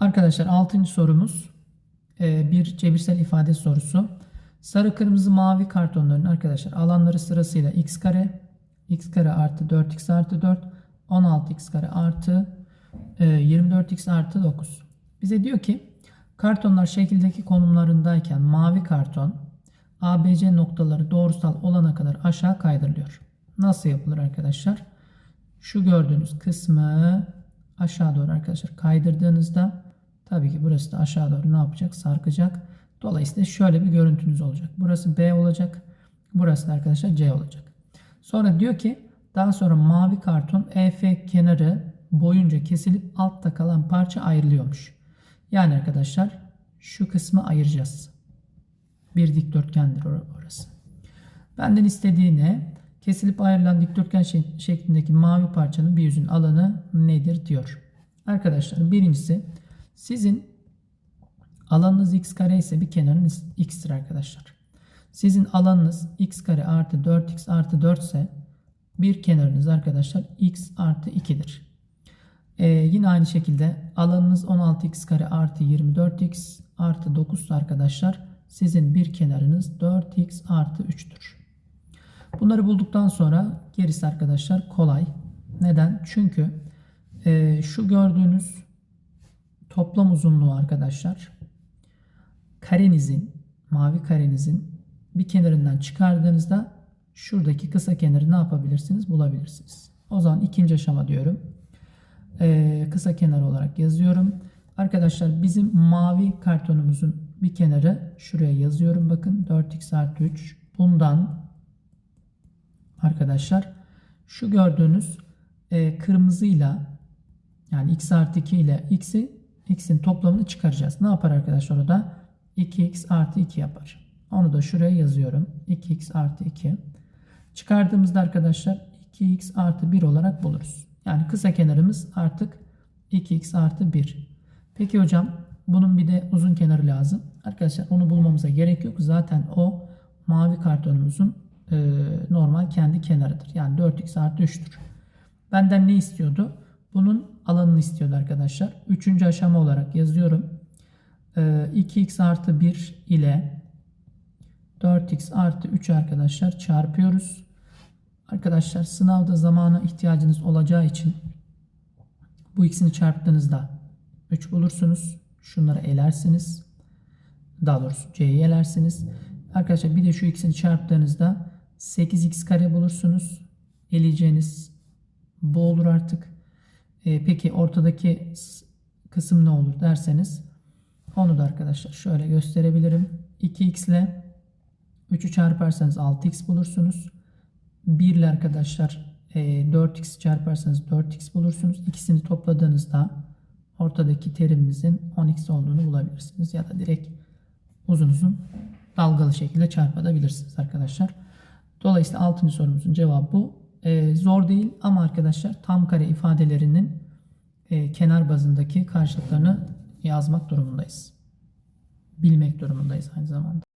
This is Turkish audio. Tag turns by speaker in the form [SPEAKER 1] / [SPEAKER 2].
[SPEAKER 1] Arkadaşlar 6. sorumuz e, bir cebirsel ifade sorusu. Sarı, kırmızı, mavi kartonların arkadaşlar alanları sırasıyla x kare, x kare artı 4x artı 4, 16x kare artı e, 24x artı 9. Bize diyor ki kartonlar şekildeki konumlarındayken mavi karton ABC noktaları doğrusal olana kadar aşağı kaydırılıyor. Nasıl yapılır arkadaşlar? Şu gördüğünüz kısmı aşağı doğru arkadaşlar kaydırdığınızda tabii ki burası da aşağı doğru ne yapacak? Sarkacak. Dolayısıyla şöyle bir görüntünüz olacak. Burası B olacak. Burası da arkadaşlar C olacak. Sonra diyor ki daha sonra mavi karton EF kenarı boyunca kesilip altta kalan parça ayrılıyormuş. Yani arkadaşlar şu kısmı ayıracağız. Bir dikdörtgendir orası. Benden istediği ne? Kesilip ayrılan dikdörtgen şeklindeki mavi parçanın bir yüzün alanı nedir diyor. Arkadaşlar birincisi sizin alanınız x kare ise bir kenarınız x'tir arkadaşlar. Sizin alanınız x kare artı 4x artı 4 ise bir kenarınız arkadaşlar x artı 2'dir. Ee, yine aynı şekilde alanınız 16x kare artı 24x artı 9 arkadaşlar sizin bir kenarınız 4x artı 3'tür. Bunları bulduktan sonra gerisi arkadaşlar kolay. Neden? Çünkü e, şu gördüğünüz toplam uzunluğu arkadaşlar karenizin mavi karenizin bir kenarından çıkardığınızda şuradaki kısa kenarı ne yapabilirsiniz? Bulabilirsiniz. O zaman ikinci aşama diyorum. Ee, kısa kenar olarak yazıyorum. Arkadaşlar bizim mavi kartonumuzun bir kenarı şuraya yazıyorum. Bakın 4x artı 3. Bundan arkadaşlar şu gördüğünüz e, kırmızıyla yani x artı 2 ile x'i x'in toplamını çıkaracağız. Ne yapar arkadaşlar o da? 2x artı 2 yapar. Onu da şuraya yazıyorum. 2x artı 2. Çıkardığımızda arkadaşlar 2x artı 1 olarak buluruz. Yani kısa kenarımız artık 2x artı 1. Peki hocam bunun bir de uzun kenarı lazım. Arkadaşlar onu bulmamıza gerek yok. Zaten o mavi kartonumuzun e, normal kendi kenarıdır. Yani 4x artı 3'tür. Benden ne istiyordu? Alanını istiyordu arkadaşlar. Üçüncü aşama olarak yazıyorum. E, 2x artı 1 ile 4x artı 3 arkadaşlar çarpıyoruz. Arkadaşlar sınavda zamana ihtiyacınız olacağı için bu ikisini çarptığınızda 3 bulursunuz. Şunları elersiniz. Daha doğrusu c'yi elersiniz. Arkadaşlar bir de şu ikisini çarptığınızda 8x kare bulursunuz. Eleyeceğiniz bu olur artık. E, peki ortadaki kısım ne olur derseniz onu da arkadaşlar şöyle gösterebilirim. 2x ile 3'ü çarparsanız 6x bulursunuz. 1 ile arkadaşlar e, 4x çarparsanız 4x bulursunuz. İkisini topladığınızda ortadaki terimimizin 10x olduğunu bulabilirsiniz. Ya da direkt uzun uzun dalgalı şekilde çarpabilirsiniz arkadaşlar. Dolayısıyla 6. sorumuzun cevabı bu. Ee, zor değil ama arkadaşlar tam kare ifadelerinin e, kenar bazındaki karşılıklarını yazmak durumundayız. Bilmek durumundayız aynı zamanda.